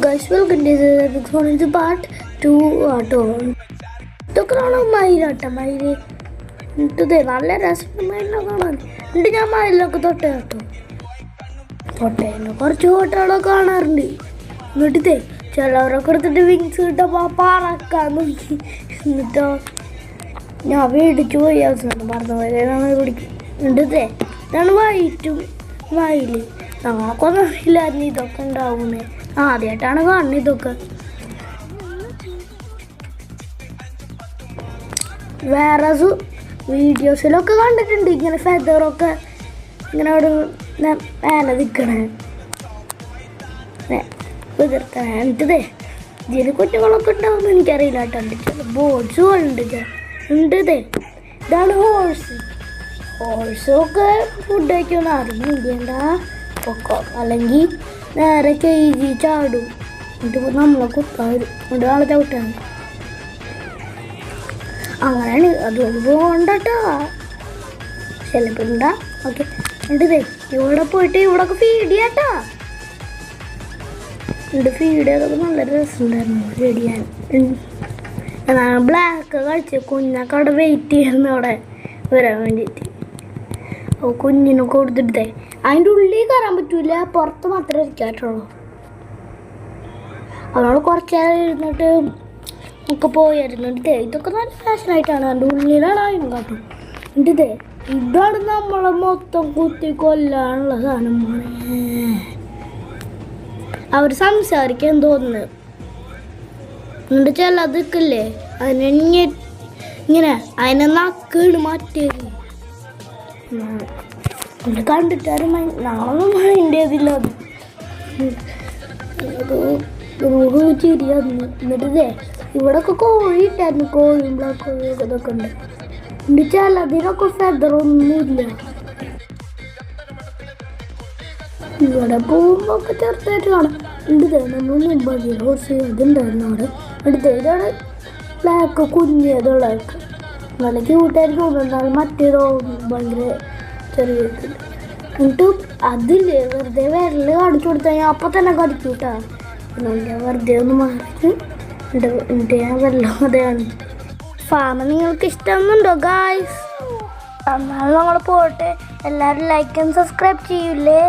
Guys welcome to part two auto ഇതൊക്കെ കാണാൻ മയിലാട്ട മയിൽ എന്നിട്ടതേ നല്ല രസം മയിലിനെ കാണാൻ എന്നിട്ട് ഞാൻ മയിലൊക്കെ തൊട്ടേ കേട്ടോ. തൊട്ടേന്ന് കുറച്ച് ഫോട്ടോകളൊക്കെ കാണാറുണ്ട്. എന്നിട്ടേ ചിലവരൊക്കെ എടുത്തിട്ട് വിങ്സ് കിട്ടപ്പോൾ പറക്കാൻ നോക്കി. എന്നിട്ടോ ഞാൻ മേടിച്ചു പോയി അവസാനം പറഞ്ഞ പോലെ പിടിക്കും. എന്നിട്ടേ ഇതാണ് വൈറ്റും മയിൽ ഞങ്ങളൊക്കെ ഒന്നും അറിയില്ലായിരുന്നു ഇതൊക്കെ ഉണ്ടാവുന്നേ ആദ്യമായിട്ടാണ് കാണുന്നത് ഇതൊക്കെ. വേറെ വീഡിയോസിലൊക്കെ കണ്ടിട്ടുണ്ട് ഇങ്ങനെ ഫെദറൊക്കെ ഇങ്ങനെ അവിടെ വേല നിൽക്കണേ എന്നിട്ടതേ ഇതിന് കുറ്റങ്ങളൊക്കെ ഉണ്ടാവുമെന്ന് എനിക്കറിയില്ല കേട്ടോ. ബോർഡ്സ് ഉണ്ട്. ഉണ്ട് ഇതേ. ഇതാണ് ഹോഴ്സ് ഹോഴ്സൊക്കെ ഫുഡ് കഴിക്കുമെന്ന് അറിയില്ല പൊക്കോ? അല്ലെങ്കിൽ നേരെ കെയ്തി ചാടും. എന്നിട്ട് നമ്മളെ കുത്താൻ വരും എന്നിട്ട് നാളെ ചവിട്ടാണ് അങ്ങനെയാണ് അതുകൊണ്ട് പോകണ്ടട്ടോ ചിലപ്പോൾ ഉണ്ടാ ഓക്കെ. എന്നിട്ട് ഇവിടെ പോയിട്ട് ഇവിടൊക്കെ ഫീഡ് ചെയ്യാട്ടാ. എന്നിട്ട് ഫീഡ് ചെയ്തൊക്കെ നല്ല രസമുണ്ടായിരുന്നു. ഫീഡ് ബ്ലാക്ക് കളിച്ച് കുഞ്ഞൊക്കെ അവിടെ വെയിറ്റ് ചെയ്യുന്നു അവിടെ. വരാൻ വേണ്ടിയിട്ട്. കുഞ്ഞിനെ കൊടുത്തിട്ടേ. അതിന്റെ ഉള്ളിൽ കയറാൻ പറ്റൂല. പുറത്ത് മാത്രമേ ഇരിക്കാറ്റുള്ളൂ. അവളോട് കുറച്ച് നേരം ഇരുന്നിട്ട് ഒക്കെ പോയായിരുന്നു എന്നിട്ട് ഇതൊക്കെ നല്ല ഫാഷനായിട്ടാണ് അതിന്റെ ഉള്ളിലാണ് ആയും കാട്ടും എന്നിട്ട് ഇതാണ് നമ്മളെ മൊത്തം കുത്തി കൊല്ലാനുള്ള സാധനം അവർ സംസാരിക്കാൻ തോന്നുന്നു. എന്നിട്ട് ചിലതൊക്കെ അതിനെ ഇങ്ങനെ അതിനെ നക്കാണ് മാറ്റിയത്. ഇത് കണ്ടിട്ടാരും നാളൊന്നും മൈൻഡ് ചെയ്തില്ല അത്. റൂഹ് ചിരിയായിരുന്നു എന്നിട്ട് ഇവിടൊക്കെ കോഴി ഇട്ടായിരുന്നു കോഴിയും ബ്ലാക്ക് കോഴിയൊക്കെ ഇതൊക്കെ ഉണ്ട്. എന്നുവെച്ചാൽ അതിനൊക്കെ ഫെദറൊന്നുമില്ല ഇവിടെ പോകുമ്പോ ഒക്കെ ചെറുതായിട്ട് കാണാം. ഉണ്ട് നമ്മൾ മുമ്പ് കുറച്ച് ഇതുണ്ടായിരുന്നു അവിടെ. ഇതാണ് ബ്ലാക്ക് കുഞ്ഞതുള്ളതൊക്കെ നല്ല ക്യൂട്ടായിട്ട് തോന്നുന്നുണ്ടാണ് മറ്റേതോ ഭയങ്കര ചെറിയ. എന്നിട്ട് അതിൽ വെറുതെ വിരൽ കാണിച്ചു കൊടുത്താൽ ഞാൻ അപ്പം തന്നെ കടിച്ചു കേട്ടാ. ഞാൻ വെറുതെ ഒന്ന് മാറിയിട്ട് എന്റെ എന്നിട്ട് ഞാൻ വെള്ളം അതെ കാണിച്ചു ഫാമ നിങ്ങൾക്ക് ഇഷ്ടമൊന്നുണ്ടോ ഗായ്സ് എന്നാൽ നമ്മൾ പോട്ടെ. എല്ലാവരും ലൈക്ക് ആൻഡ് സബ്സ്ക്രൈബ് ചെയ്യൂലേ?